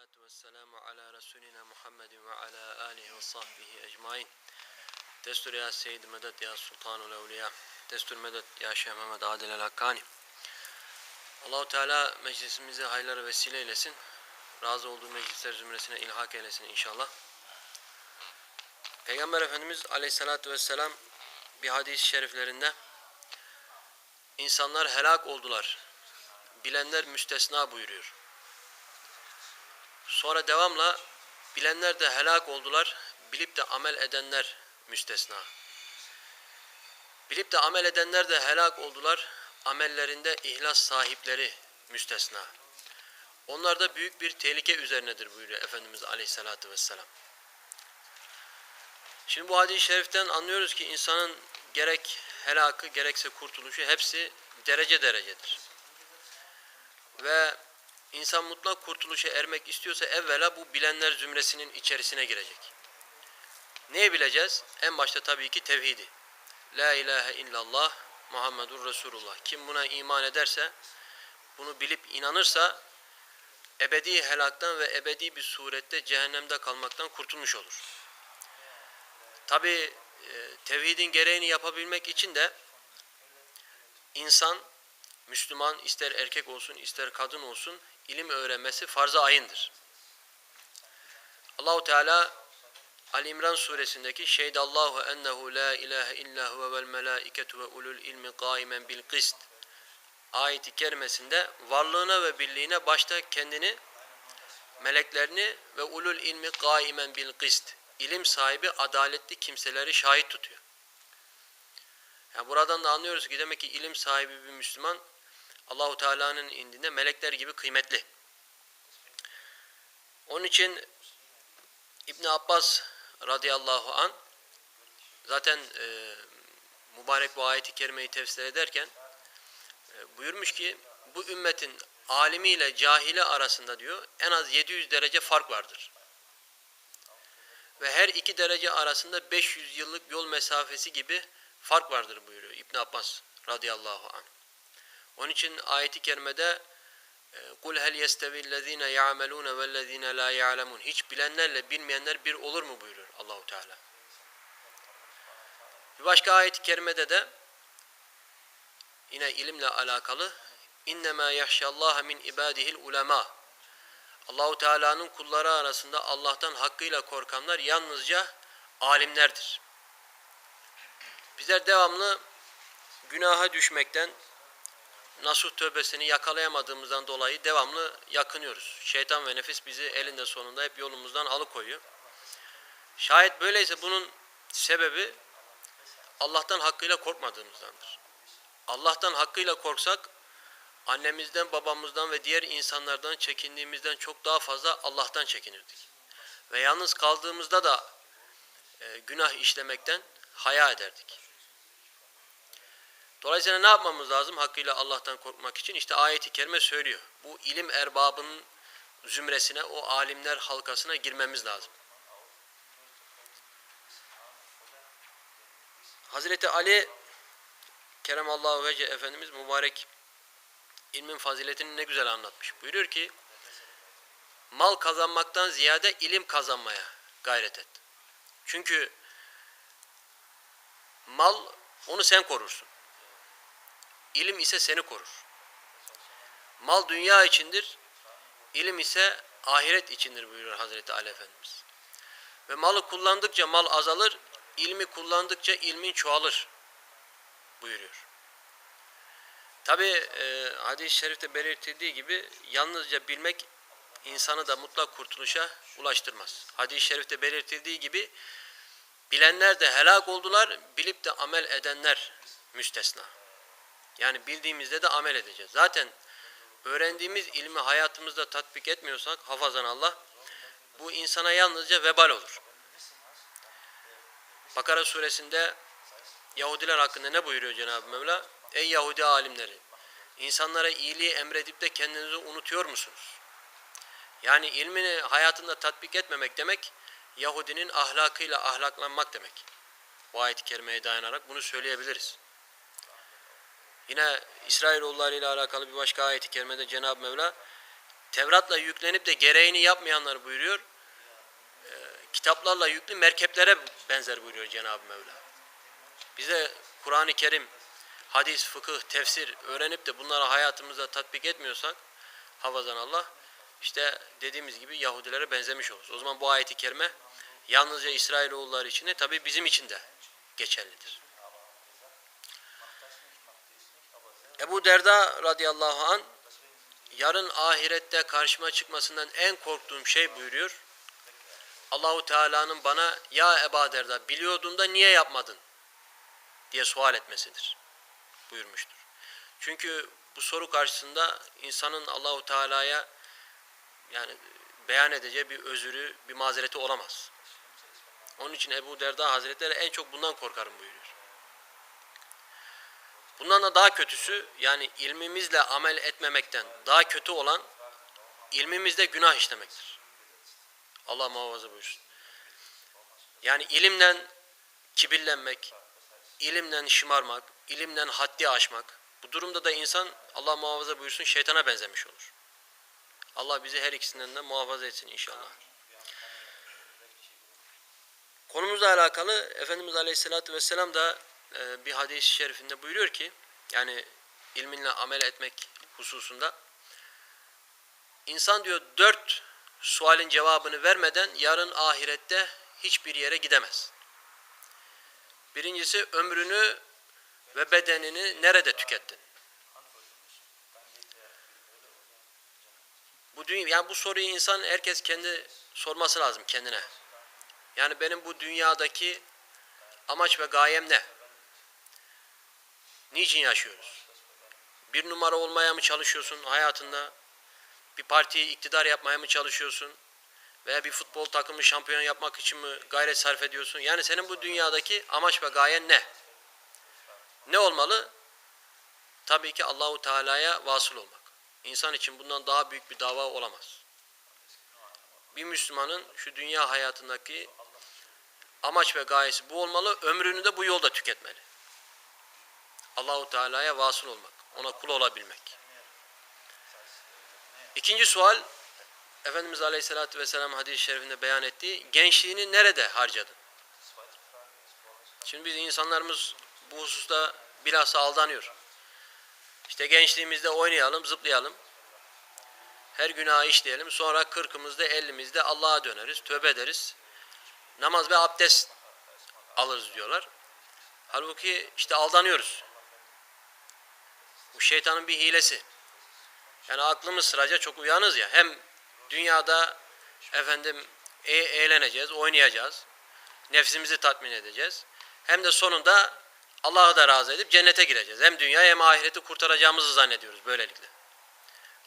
salatu vesselamu ala Resulina Muhammedin ve ala alihi ve sahbihi ecmain. Destur ya Seyyid Medet ya Sultanul Evliya. Destur Medet ya Şeyh Mehmet Adil el Hakkani. Allahu Teala meclisimizi hayırlara vesile eylesin. Razı olduğu meclisler zümresine ilhak eylesin inşallah. Peygamber Efendimiz Aleyhisselatü Vesselam bir hadis-i şeriflerinde insanlar helak oldular. Bilenler müstesna buyuruyor. Sonra devamla bilenler de helak oldular. Bilip de amel edenler müstesna. Bilip de amel edenler de helak oldular. Amellerinde ihlas sahipleri müstesna. Onlar da büyük bir tehlike üzerinedir buyuruyor Efendimiz Aleyhisselatü Vesselam. Şimdi bu hadis-i şeriften anlıyoruz ki insanın gerek helakı gerekse kurtuluşu hepsi derece derecedir. Ve insan mutlak kurtuluşa ermek istiyorsa evvela bu bilenler zümresinin içerisine girecek. Neyi bileceğiz? En başta tabii ki tevhidi. La ilahe illallah Muhammedur Resulullah. Kim buna iman ederse, bunu bilip inanırsa ebedi helaktan ve ebedi bir surette cehennemde kalmaktan kurtulmuş olur. Tabi tevhidin gereğini yapabilmek için de insan, Müslüman ister erkek olsun ister kadın olsun ilim öğrenmesi farz-ı ayındır. Allahu Teala Ali İmran suresindeki Şeydallahu ennehu la ilahe illa huve vel melaiketu ve ulul ilmi kaimen bil kist ayeti kerimesinde varlığına ve birliğine başta kendini meleklerini ve ulul ilmi kaimen bil kist ilim sahibi adaletli kimseleri şahit tutuyor. Yani buradan da anlıyoruz ki demek ki ilim sahibi bir Müslüman Allahu Teala'nın indinde melekler gibi kıymetli. Onun için İbn Abbas radıyallahu an zaten e, mübarek bu ayeti kerimeyi tefsir ederken e, buyurmuş ki bu ümmetin alimiyle cahili arasında diyor en az 700 derece fark vardır. Ve her iki derece arasında 500 yıllık yol mesafesi gibi fark vardır buyuruyor İbn Abbas radıyallahu anh. Onun için ayeti kerimede kul hel yestevillezine ya'melun vellezine la ya'lemun hiç bilenlerle bilmeyenler bir olur mu buyuruyor Allahu Teala. Bir başka ayet-i kerimede de yine ilimle alakalı innema yahşallaha min ibadihil ulema Allahu Teala'nın kulları arasında Allah'tan hakkıyla korkanlar yalnızca alimlerdir. Bizler devamlı günaha düşmekten, nasuh tövbesini yakalayamadığımızdan dolayı devamlı yakınıyoruz. Şeytan ve nefis bizi elinde sonunda hep yolumuzdan alıkoyuyor. Şayet böyleyse bunun sebebi Allah'tan hakkıyla korkmadığımızdandır. Allah'tan hakkıyla korksak annemizden, babamızdan ve diğer insanlardan çekindiğimizden çok daha fazla Allah'tan çekinirdik. Ve yalnız kaldığımızda da e, günah işlemekten haya ederdik. Dolayısıyla ne yapmamız lazım hakkıyla Allah'tan korkmak için? İşte ayeti kerime söylüyor. Bu ilim erbabının zümresine, o alimler halkasına girmemiz lazım. Hazreti Ali Keremallahu Vece Efendimiz mübarek ilmin faziletini ne güzel anlatmış. Buyuruyor ki mal kazanmaktan ziyade ilim kazanmaya gayret et. Çünkü mal onu sen korursun. İlim ise seni korur. Mal dünya içindir, ilim ise ahiret içindir buyuruyor Hazreti Ali Efendimiz. Ve malı kullandıkça mal azalır, ilmi kullandıkça ilmin çoğalır buyuruyor. Tabi e, hadis-i şerifte belirtildiği gibi yalnızca bilmek insanı da mutlak kurtuluşa ulaştırmaz. Hadis-i şerifte belirtildiği gibi bilenler de helak oldular, bilip de amel edenler müstesna. Yani bildiğimizde de amel edeceğiz. Zaten öğrendiğimiz ilmi hayatımızda tatbik etmiyorsak hafazan Allah bu insana yalnızca vebal olur. Bakara suresinde Yahudiler hakkında ne buyuruyor Cenab-ı Mevla? Ey Yahudi alimleri! insanlara iyiliği emredip de kendinizi unutuyor musunuz? Yani ilmini hayatında tatbik etmemek demek, Yahudinin ahlakıyla ahlaklanmak demek. Bu ayet-i kerimeye dayanarak bunu söyleyebiliriz. Yine İsrailoğulları ile alakalı bir başka ayet-i kerimede Cenab-ı Mevla Tevrat'la yüklenip de gereğini yapmayanlar buyuruyor. e, kitaplarla yüklü merkeplere benzer buyuruyor Cenab-ı Mevla. Bize Kur'an-ı Kerim, hadis, fıkıh, tefsir öğrenip de bunları hayatımıza tatbik etmiyorsak hafazan Allah işte dediğimiz gibi Yahudilere benzemiş oluruz. O zaman bu ayeti kerime yalnızca İsrailoğulları için de tabi bizim için de geçerlidir. Ebu Derda radıyallahu an yarın ahirette karşıma çıkmasından en korktuğum şey buyuruyor. Allahu Teala'nın bana ya Ebu Derda biliyordun da niye yapmadın diye sual etmesidir buyurmuştur. Çünkü bu soru karşısında insanın Allahu Teala'ya yani beyan edeceği bir özürü, bir mazereti olamaz. Onun için Ebu Derda Hazretleri en çok bundan korkarım buyuruyor. Bundan da daha kötüsü yani ilmimizle amel etmemekten daha kötü olan ilmimizde günah işlemektir. Allah muhafaza buyursun. Yani ilimden kibirlenmek, ilimden şımarmak, ilimden haddi aşmak. Bu durumda da insan Allah muhafaza buyursun şeytana benzemiş olur. Allah bizi her ikisinden de muhafaza etsin inşallah. Konumuzla alakalı Efendimiz Aleyhisselatü Vesselam da e, bir hadis-i şerifinde buyuruyor ki yani ilminle amel etmek hususunda insan diyor dört sualin cevabını vermeden yarın ahirette hiçbir yere gidemez. Birincisi ömrünü ve bedenini nerede tükettin? Bu dünya, yani bu soruyu insan herkes kendi sorması lazım kendine. Yani benim bu dünyadaki amaç ve gayem ne? Niçin yaşıyoruz? Bir numara olmaya mı çalışıyorsun hayatında? Bir partiyi iktidar yapmaya mı çalışıyorsun? Veya bir futbol takımı şampiyon yapmak için mi gayret sarf ediyorsun? Yani senin bu dünyadaki amaç ve gayen ne? Ne olmalı? Tabii ki Allahu Teala'ya vasıl olmak. İnsan için bundan daha büyük bir dava olamaz. Bir Müslümanın şu dünya hayatındaki amaç ve gayesi bu olmalı. Ömrünü de bu yolda tüketmeli. Allahu Teala'ya vasıl olmak, ona kul olabilmek. İkinci sual Efendimiz Aleyhisselatü Vesselam hadis-i şerifinde beyan ettiği gençliğini nerede harcadın? Şimdi biz insanlarımız bu hususta bilhassa aldanıyor. İşte gençliğimizde oynayalım, zıplayalım. Her günahı işleyelim. Sonra kırkımızda, ellimizde Allah'a döneriz, tövbe ederiz. Namaz ve abdest alırız diyorlar. Halbuki işte aldanıyoruz. Bu şeytanın bir hilesi. Yani aklımız sıraca çok uyanız ya. Hem dünyada efendim e eğleneceğiz, oynayacağız. Nefsimizi tatmin edeceğiz. Hem de sonunda Allah'ı da razı edip cennete gireceğiz. Hem dünya hem ahireti kurtaracağımızı zannediyoruz böylelikle.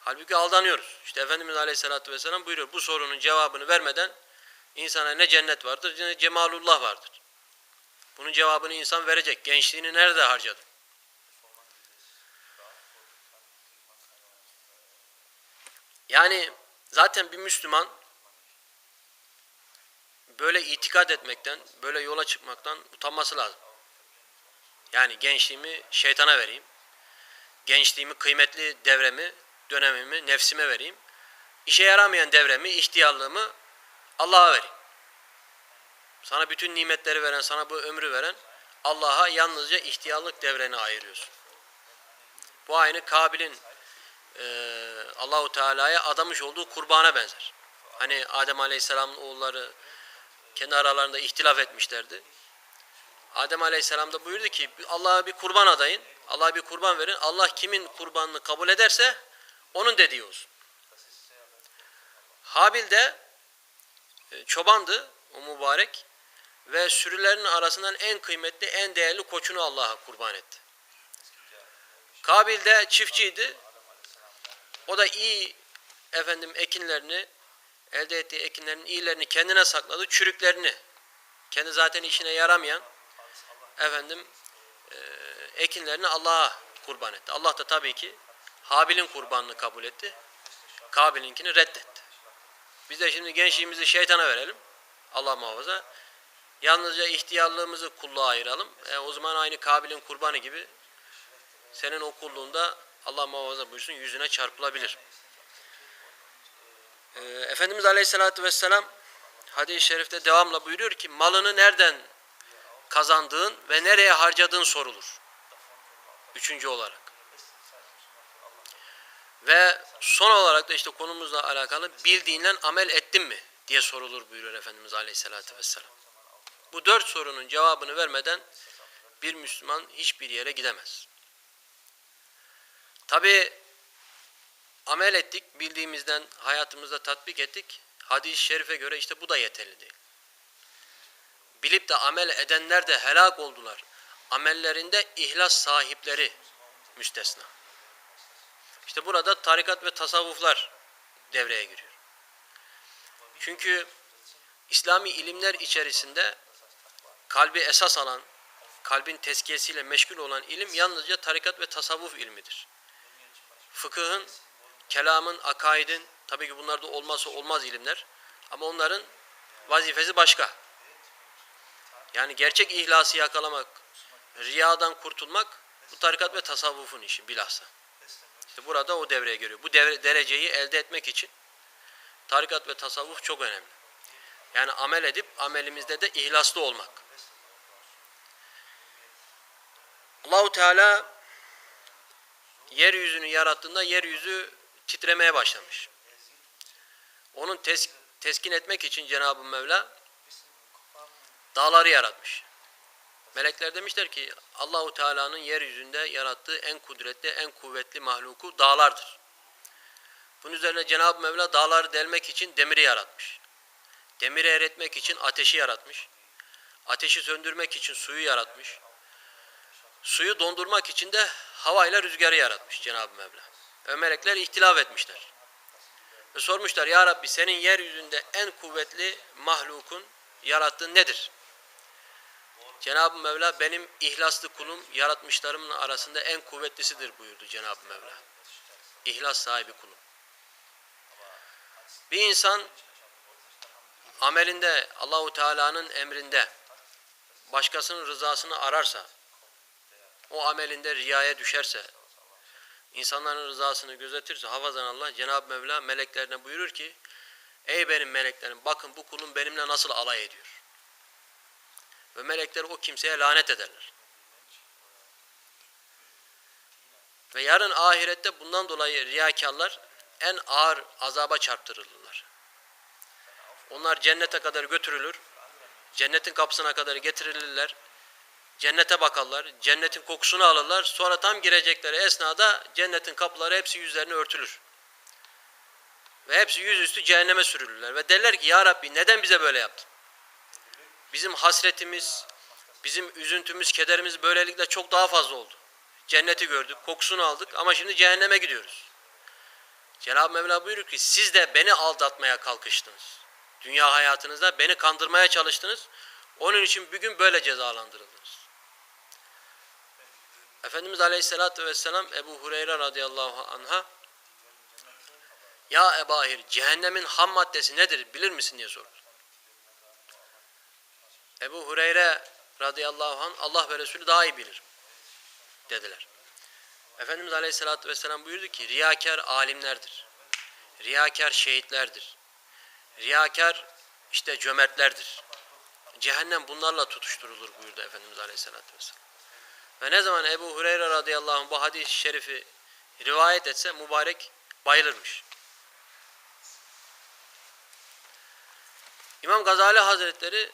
Halbuki aldanıyoruz. İşte Efendimiz Aleyhisselatü Vesselam buyuruyor bu sorunun cevabını vermeden insana ne cennet vardır ne cemalullah vardır. Bunun cevabını insan verecek. Gençliğini nerede harcadı? Yani zaten bir Müslüman böyle itikad etmekten, böyle yola çıkmaktan utanması lazım. Yani gençliğimi şeytana vereyim. Gençliğimi, kıymetli devremi, dönemimi nefsime vereyim. İşe yaramayan devremi, ihtiyarlığımı Allah'a vereyim. Sana bütün nimetleri veren, sana bu ömrü veren Allah'a yalnızca ihtiyarlık devreni ayırıyorsun. Bu aynı Kabil'in e, Allahu Teala'ya adamış olduğu kurbana benzer. Hani Adem Aleyhisselam'ın oğulları kendi aralarında ihtilaf etmişlerdi. Adem Aleyhisselam da buyurdu ki Allah'a bir kurban adayın. Allah'a bir kurban verin. Allah kimin kurbanını kabul ederse onun dediği olsun. Habil de e, çobandı o mübarek ve sürülerinin arasından en kıymetli, en değerli koçunu Allah'a kurban etti. Kabil de çiftçiydi. O da iyi efendim ekinlerini elde ettiği ekinlerin iyilerini kendine sakladı, çürüklerini kendi zaten işine yaramayan efendim e, ekinlerini Allah'a kurban etti. Allah da tabii ki Habil'in kurbanını kabul etti. Kabil'inkini reddetti. Biz de şimdi gençliğimizi şeytana verelim. Allah muhafaza. Yalnızca ihtiyarlığımızı kulluğa ayıralım. E, o zaman aynı Kabil'in kurbanı gibi senin o kulluğunda Allah muhafaza buyursun yüzüne çarpılabilir. Ee, Efendimiz Aleyhisselatü Vesselam hadis-i şerifte devamla buyuruyor ki malını nereden kazandığın ve nereye harcadığın sorulur. Üçüncü olarak. Ve son olarak da işte konumuzla alakalı bildiğinle amel ettin mi diye sorulur buyuruyor Efendimiz Aleyhisselatü Vesselam. Bu dört sorunun cevabını vermeden bir Müslüman hiçbir yere gidemez. Tabi amel ettik, bildiğimizden hayatımızda tatbik ettik. Hadis-i şerife göre işte bu da yeterli değil. Bilip de amel edenler de helak oldular. Amellerinde ihlas sahipleri müstesna. İşte burada tarikat ve tasavvuflar devreye giriyor. Çünkü İslami ilimler içerisinde kalbi esas alan, kalbin tezkiyesiyle meşgul olan ilim yalnızca tarikat ve tasavvuf ilmidir. Fıkıhın, kelamın, akaidin, tabii ki bunlar da olmazsa olmaz ilimler ama onların vazifesi başka. Yani gerçek ihlası yakalamak, riyadan kurtulmak bu tarikat ve tasavvufun işi bilhassa. İşte burada o devreye giriyor. Bu devre, dereceyi elde etmek için tarikat ve tasavvuf çok önemli. Yani amel edip amelimizde de ihlaslı olmak. Allahu Teala yeryüzünü yarattığında yeryüzü titremeye başlamış. Onun tes teskin etmek için Cenab-ı Mevla dağları yaratmış. Melekler demişler ki Allahu Teala'nın yeryüzünde yarattığı en kudretli, en kuvvetli mahluku dağlardır. Bunun üzerine Cenab-ı Mevla dağları delmek için demiri yaratmış. Demiri eritmek için ateşi yaratmış. Ateşi söndürmek için suyu yaratmış. Suyu dondurmak için de havayla rüzgarı yaratmış Cenab-ı Mevla. Ve melekler ihtilaf etmişler. Ve sormuşlar Ya Rabbi senin yeryüzünde en kuvvetli mahlukun yarattığın nedir? Cenab-ı Mevla benim ihlaslı kulum yaratmışlarımın arasında en kuvvetlisidir buyurdu Cenab-ı Mevla. İhlas sahibi kulum. Bir insan amelinde Allahu Teala'nın emrinde başkasının rızasını ararsa, o amelinde riyaya düşerse, insanların rızasını gözetirse hafazan Allah Cenab-ı Mevla meleklerine buyurur ki Ey benim meleklerim bakın bu kulum benimle nasıl alay ediyor. Ve melekler o kimseye lanet ederler. Ve yarın ahirette bundan dolayı riyakarlar en ağır azaba çarptırılırlar. Onlar cennete kadar götürülür. Cennetin kapısına kadar getirilirler. Cennete bakarlar. Cennetin kokusunu alırlar. Sonra tam girecekleri esnada cennetin kapıları hepsi yüzlerini örtülür. Ve hepsi yüzüstü cehenneme sürülürler. Ve derler ki Ya Rabbi neden bize böyle yaptın? Bizim hasretimiz, bizim üzüntümüz, kederimiz böylelikle çok daha fazla oldu. Cenneti gördük, kokusunu aldık ama şimdi cehenneme gidiyoruz. Cenab-ı Mevla buyuruyor ki siz de beni aldatmaya kalkıştınız. Dünya hayatınızda beni kandırmaya çalıştınız. Onun için bugün böyle cezalandırıldınız. Efendimiz Aleyhisselatü Vesselam Ebu Hureyre radıyallahu anha Ya Ebahir cehennemin ham maddesi nedir bilir misin diye sordu. Ebu Hureyre radıyallahu anh Allah ve Resulü daha iyi bilir dediler. Efendimiz Aleyhisselatü Vesselam buyurdu ki riyakar alimlerdir. Riyakar şehitlerdir. Riyakar işte cömertlerdir. Cehennem bunlarla tutuşturulur buyurdu Efendimiz Aleyhisselatü Vesselam. Ve ne zaman Ebu Hureyre radıyallahu anh bu hadis-i şerifi rivayet etse mübarek bayılırmış. İmam Gazali Hazretleri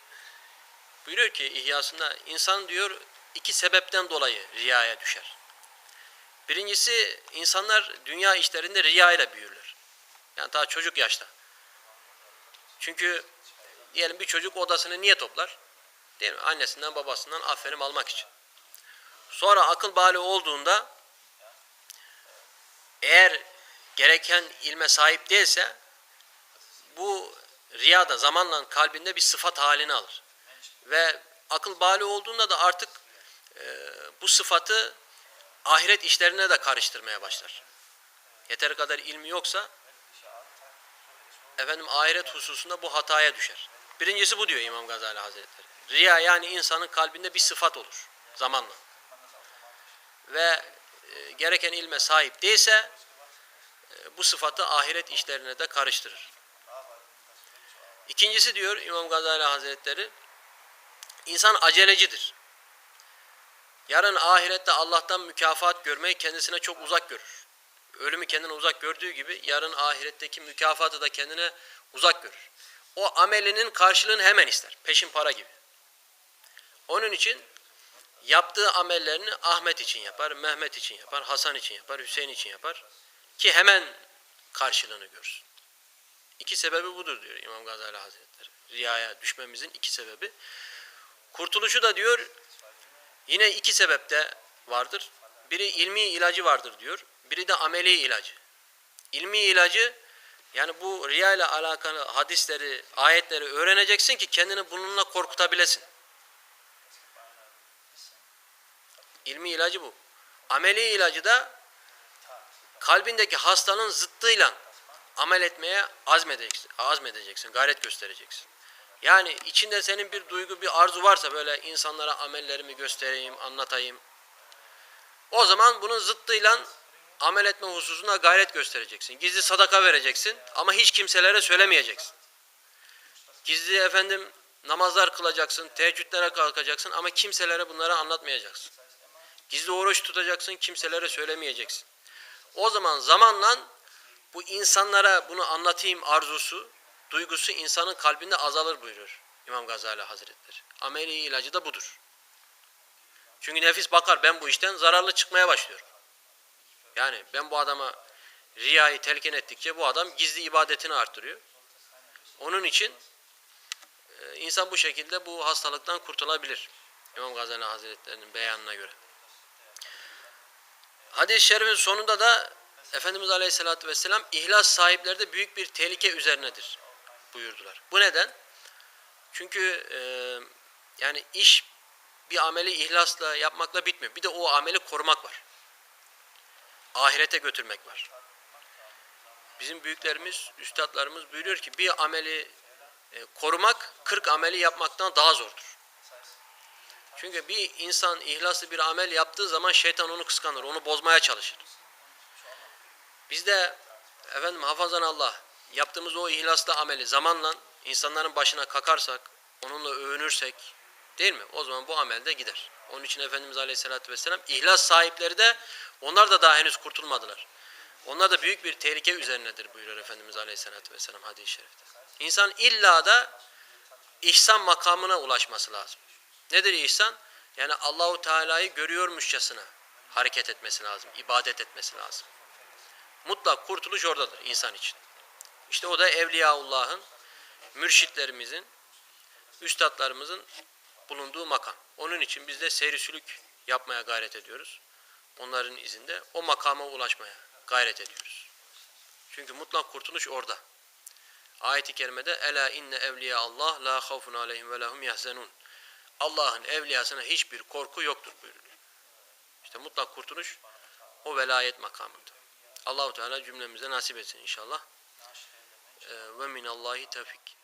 buyuruyor ki İhyasında insan diyor iki sebepten dolayı riyaya düşer. Birincisi insanlar dünya işlerinde riya ile büyürler. Yani daha çocuk yaşta. Çünkü diyelim bir çocuk odasını niye toplar? Değil mi? Annesinden babasından aferin almak için. Sonra akıl bali olduğunda eğer gereken ilme sahip değilse bu riya da zamanla kalbinde bir sıfat halini alır. Ve akıl bali olduğunda da artık e, bu sıfatı ahiret işlerine de karıştırmaya başlar. Yeteri kadar ilmi yoksa efendim ahiret hususunda bu hataya düşer. Birincisi bu diyor İmam Gazali Hazretleri. Riya yani insanın kalbinde bir sıfat olur zamanla. Ve e, gereken ilme sahip değilse e, bu sıfatı ahiret işlerine de karıştırır. İkincisi diyor İmam Gazali Hazretleri, insan acelecidir. Yarın ahirette Allah'tan mükafat görmeyi kendisine çok uzak görür. Ölümü kendine uzak gördüğü gibi yarın ahiretteki mükafatı da kendine uzak görür. O amelinin karşılığını hemen ister. Peşin para gibi. Onun için yaptığı amellerini Ahmet için yapar, Mehmet için yapar, Hasan için yapar, Hüseyin için yapar. Ki hemen karşılığını görsün. İki sebebi budur diyor İmam Gazali Hazretleri. Riyaya düşmemizin iki sebebi. Kurtuluşu da diyor yine iki sebepte vardır. Biri ilmi ilacı vardır diyor. Biri de ameli ilacı. İlmi ilacı yani bu riya ile alakalı hadisleri, ayetleri öğreneceksin ki kendini bununla korkutabilesin. İlmi ilacı bu. Ameli ilacı da kalbindeki hastanın zıttıyla amel etmeye azmedeceksin, azmedeceksin, gayret göstereceksin. Yani içinde senin bir duygu, bir arzu varsa böyle insanlara amellerimi göstereyim, anlatayım. O zaman bunun zıttıyla amel etme hususunda gayret göstereceksin. Gizli sadaka vereceksin ama hiç kimselere söylemeyeceksin. Gizli efendim namazlar kılacaksın, teheccüdlere kalkacaksın ama kimselere bunları anlatmayacaksın. Gizli oruç tutacaksın, kimselere söylemeyeceksin. O zaman zamanla bu insanlara bunu anlatayım arzusu, duygusu insanın kalbinde azalır buyuruyor İmam Gazali Hazretleri. Ameli ilacı da budur. Çünkü nefis bakar ben bu işten zararlı çıkmaya başlıyorum. Yani ben bu adama riyayı telkin ettikçe bu adam gizli ibadetini arttırıyor. Onun için e, insan bu şekilde bu hastalıktan kurtulabilir. İmam Gazali Hazretleri'nin beyanına göre. Hadis-i şerifin sonunda da Efendimiz Aleyhisselatü Vesselam ihlas sahipleri de büyük bir tehlike üzerinedir buyurdular. Bu neden? Çünkü e, yani iş bir ameli ihlasla yapmakla bitmiyor. Bir de o ameli korumak var. Ahirete götürmek var. Bizim büyüklerimiz, üstadlarımız buyuruyor ki bir ameli e, korumak 40 ameli yapmaktan daha zordur. Çünkü bir insan ihlaslı bir amel yaptığı zaman şeytan onu kıskanır, onu bozmaya çalışır. Biz de efendim hafazan Allah yaptığımız o ihlaslı ameli zamanla insanların başına kakarsak, onunla övünürsek değil mi? O zaman bu amel de gider. Onun için Efendimiz Aleyhisselatü Vesselam ihlas sahipleri de onlar da daha henüz kurtulmadılar. Onlar da büyük bir tehlike üzerinedir buyuruyor Efendimiz Aleyhisselatü Vesselam hadis-i şerifte. İnsan illa da ihsan makamına ulaşması lazım. Nedir ihsan? Yani Allahu Teala'yı görüyormuşçasına hareket etmesi lazım, ibadet etmesi lazım. Mutlak kurtuluş oradadır insan için. İşte o da Evliyaullah'ın, mürşitlerimizin, üstadlarımızın bulunduğu makam. Onun için biz de serisülük yapmaya gayret ediyoruz. Onların izinde o makama ulaşmaya gayret ediyoruz. Çünkü mutlak kurtuluş orada. Ayet-i kerimede Ela inne evliya Allah la havfun aleyhim ve lahum yahzenun. Allah'ın evliyasına hiçbir korku yoktur buyuruluyor. İşte mutlak kurtuluş o velayet makamında. Allahu Teala cümlemize nasip etsin inşallah. Ee, Ve minallahi tevfik.